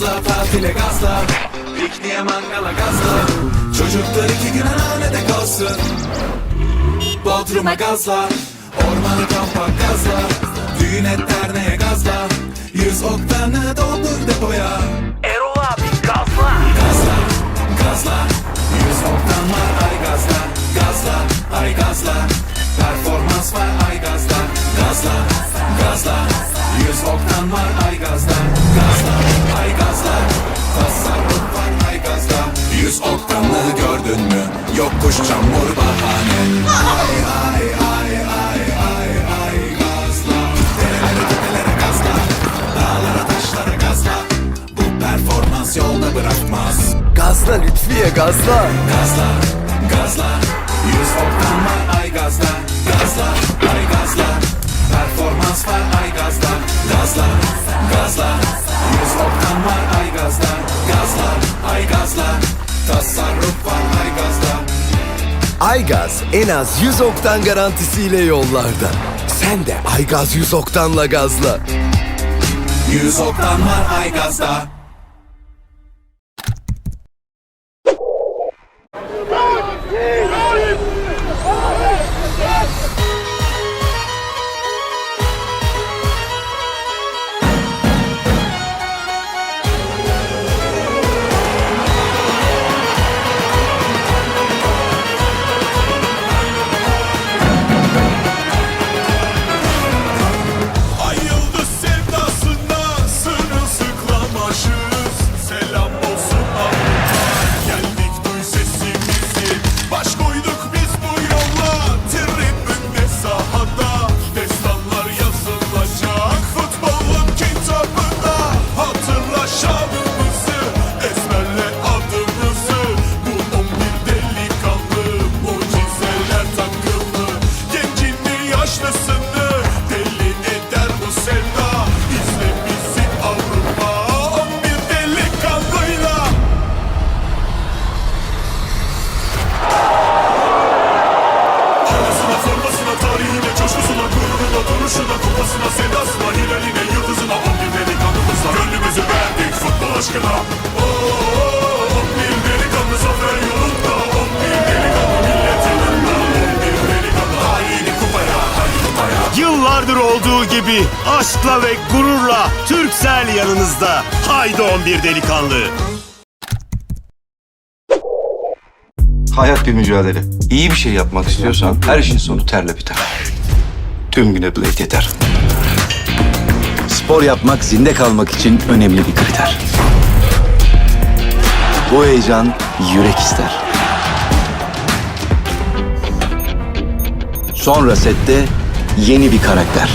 Tatile gazla. Pikniğe mangala gazla. Çocuklar iki gün hanede kalsın. Bodrum'a gazla Ormanı kampa gazla. Düğüne derneğe gazla. Yüz oktanı doldur depoya. Erol abi gazla. Gazla, gazla. Yüz oktan var ay gazla. Gazla, ay gazla. Performans var ay gazla. Gazla, gazla. Yüz oktan var Yüz oktanlı gördün mü? Yokuş çamur bahane Ay ay ay ay ay ay gazla Derelere tepelere gazla Dağlara taşlara gazla Bu performans yolda bırakmaz Gazla Lütfiye gazla. Gazla, gazla Aygaz en az 100 oktan garantisiyle yollarda. Sen de Aygaz 100 oktanla gazla. Yüz oktan var ay kupasına sevdasına hilaline yıldızına 11 delikanlımızla Gönlümüzü verdik futbol aşkına Oo, 11 delikanlı zafer yolunda 11 delikanlı milletinin 11 delikanlı haydi kupaya haydi kupaya Yıllardır olduğu gibi aşkla ve gururla Türksel yanınızda. Haydi 11 delikanlı. Hayat bir mücadele. İyi bir şey yapmak istiyorsan her işin sonu terle biter. Tüm güne blade yeter. Spor yapmak zinde kalmak için önemli bir kriter. Bu heyecan yürek ister. Sonra sette yeni bir karakter.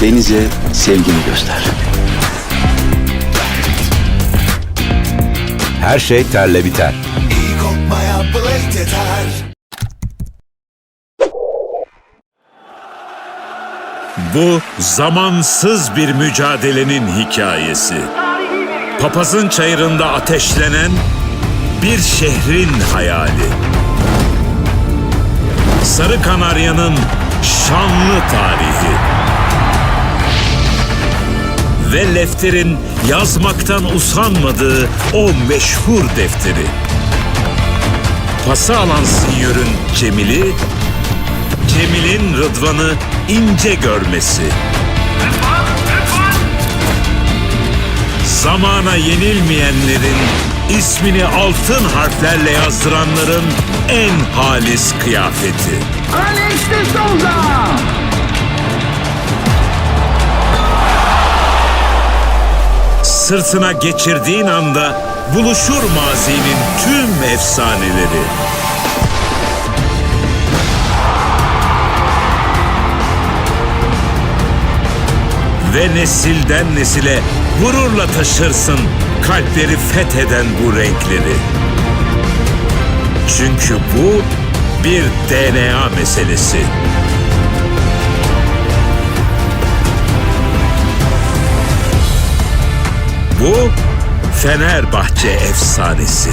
Denize sevgini göster. Her şey terle biter. İyi kokmaya blade yeter Bu zamansız bir mücadelenin hikayesi. Papazın çayırında ateşlenen bir şehrin hayali. Sarı Kanarya'nın şanlı tarihi. Ve Lefter'in yazmaktan usanmadığı o meşhur defteri. Pası alan Sinyör'ün Cemil'i, Cemil'in Rıdvan'ı ince görmesi. Zamana yenilmeyenlerin, ismini altın harflerle yazdıranların en halis kıyafeti. Sırtına geçirdiğin anda buluşur mazinin tüm efsaneleri. Ve nesilden nesile gururla taşırsın kalpleri fetheden bu renkleri. Çünkü bu bir DNA meselesi. Bu Fenerbahçe efsanesi.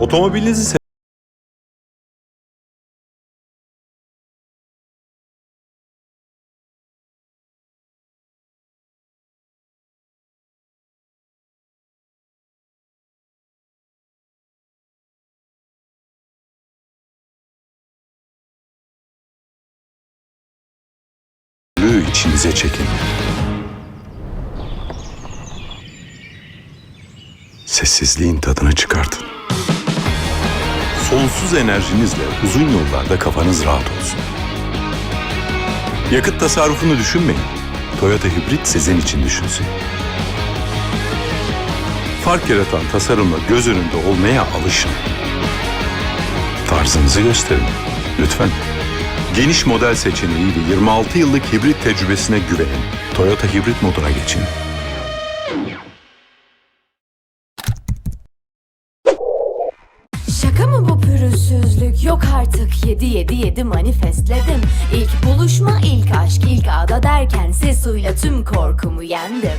otomobilinizi içinize çekin. Sessizliğin tadını çıkartın. Sonsuz enerjinizle uzun yollarda kafanız rahat olsun. Yakıt tasarrufunu düşünmeyin. Toyota Hibrit sizin için düşünsün. Fark yaratan tasarımla göz önünde olmaya alışın. Tarzınızı gösterin. Lütfen. Geniş model seçeneğiyle 26 yıllık hibrit tecrübesine güvenin. Toyota hibrit moduna geçin. Yok artık 7 7 7 manifestledim. İlk buluşma ilk aşk ilk ağda derken Sesu'yla tüm korkumu yendim.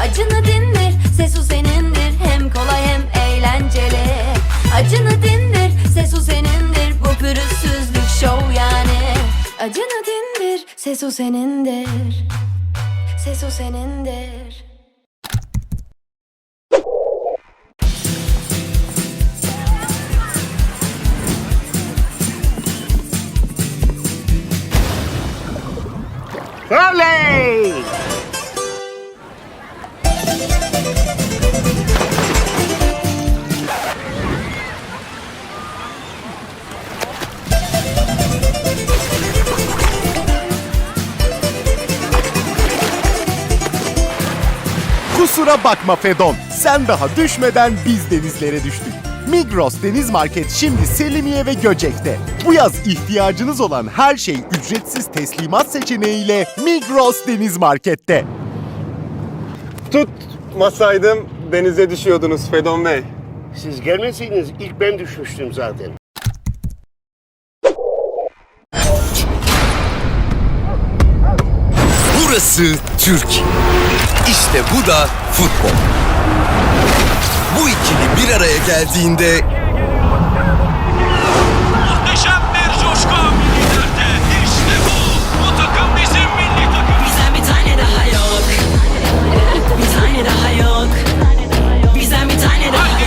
Acını dindir Sesu senindir. Hem kolay hem eğlenceli. Acını dindir Sesu senindir. Bu pürüzsüzlük şov yani. Acını dindir Sesu senindir. Sesu senindir Oley! Kusura bakma Fedon. Sen daha düşmeden biz denizlere düştük. Migros Deniz Market şimdi Selimiye ve Göcek'te. Bu yaz ihtiyacınız olan her şey ücretsiz teslimat seçeneğiyle Migros Deniz Market'te. Tutmasaydım denize düşüyordunuz Fedon Bey. Siz gelmeseydiniz ilk ben düşmüştüm zaten. Burası Türkiye. İşte bu da futbol. Bu ikili bir araya geldiğinde Muhteşem bir coşku millilerde. İşte bu. Bu takım bizim milli takım. Bizden bir tane daha yok Bir tane daha yok Bizden bir tane daha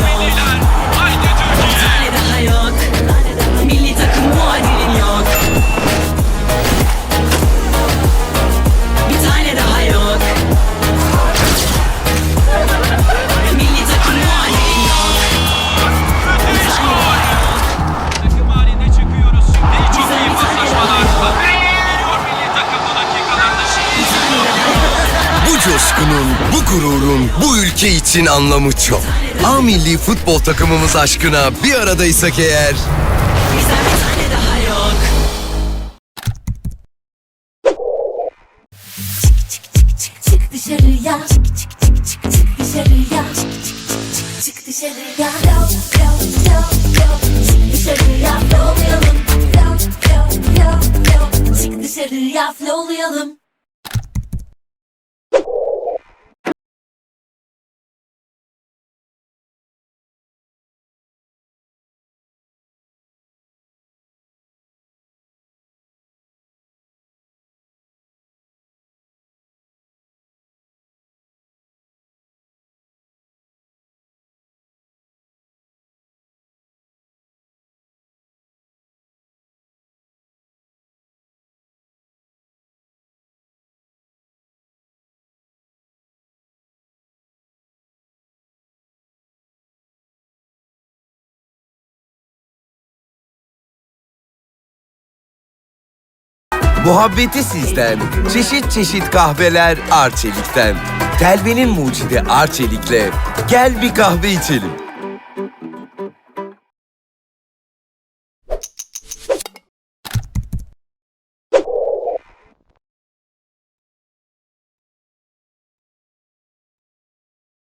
coşkunun, bu gururun bu ülke için anlamı çok. A milli futbol takımımız aşkına bir aradaysak eğer. Dışarıya Çık çık çık çık çık dışarıya Çık çık çık çık dışarıya flow flow flow Çık dışarıya flowlayalım Flow flow flow flow. Çık dışarıya flowlayalım Muhabbeti sizden, çeşit çeşit kahveler Arçelik'ten. Telvenin mucidi Arçelik'le gel bir kahve içelim.